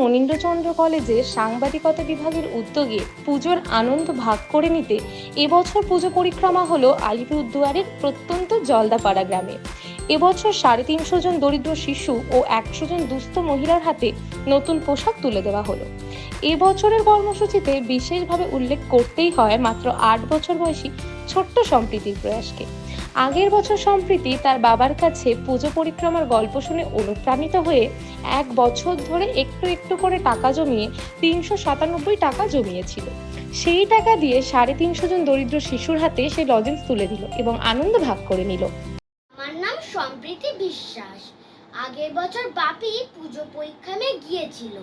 মনীন্দ্রচন্দ্র কলেজে সাংবাদিকতা বিভাগের উদ্যোগে পুজোর আনন্দ ভাগ করে নিতে এবছর পুজো পরিক্রমা হলো আলিপুরদুয়ারের প্রত্যন্ত জলদাপাড়া গ্রামে। এবছর সাড়ে তিনশো জন দরিদ্র শিশু ও একশো জন দুস্থ মহিলার হাতে নতুন পোশাক তুলে দেওয়া হলো। এবছরের কর্মসূচিতে বিশেষভাবে উল্লেখ করতেই হয় মাত্র আট বছর বয়সী ছোট্ট সম্প্রীতির প্রয়াসকে। আগের বছর সম্প্রীতি তার বাবার কাছে পুজো পরিক্রমার গল্প শুনে অনুপ্রাণিত হয়ে এক বছর ধরে একটু একটু করে টাকা জমিয়ে তিনশো সাতানব্বই টাকা জমিয়েছিল। সেই টাকা দিয়ে সাড়ে তিনশো জন দরিদ্র শিশুর হাতে সে লজেন্স তুলে দিল এবং আনন্দ ভাগ করে নিল। আমার নাম সম্প্রীতি বিশ্বাস। আগের বছর বাপি পুজো পরীক্ষামে গিয়েছিল।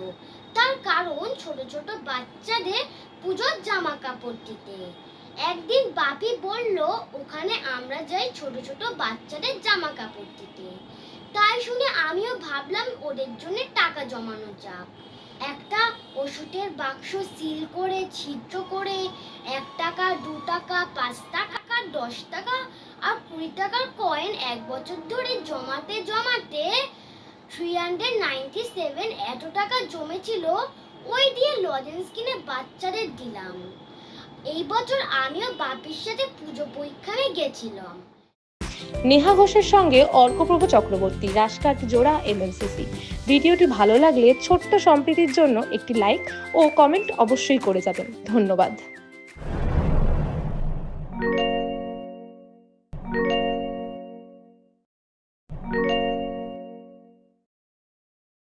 তার কারণ ছোট ছোট বাচ্চাদের পুজোর জামা কাপড় দিতে। একদিন বাপি বলল, ওখানে আমরা যাই ছোট ছোট বাচ্চাদের জামা কাপড় দিতে। তাই শুনে আমিও ভাবলাম ওদের জন্য টাকা জমানো যাক। একটা ওষুধের বাক্স সিল করে, ছিদ্র করে, এক কুড়ি টাকার কয়েন এক বছর ধরে জমাতে জমাতে থ্রি হান্ড্রেড নাইনটি সেভেন এত টাকা জমেছিল, ওই দিয়ে লজেন্স কিনে বাচ্চাদের দিলাম। এই বছর আমিও বাপির সাথে পুজো পরীক্ষায় গেছিলাম। নেহা ঘোষের সঙ্গে অর্কপ্রভ চক্রবর্তী, রাজকাট জোড়া এমএলসিসি। ভিডিওটি ভালো লাগলে ছোট্ট সম্প্রীতির জন্য একটি লাইক ও কমেন্ট অবশ্যই করে যাবেন। ধন্যবাদ।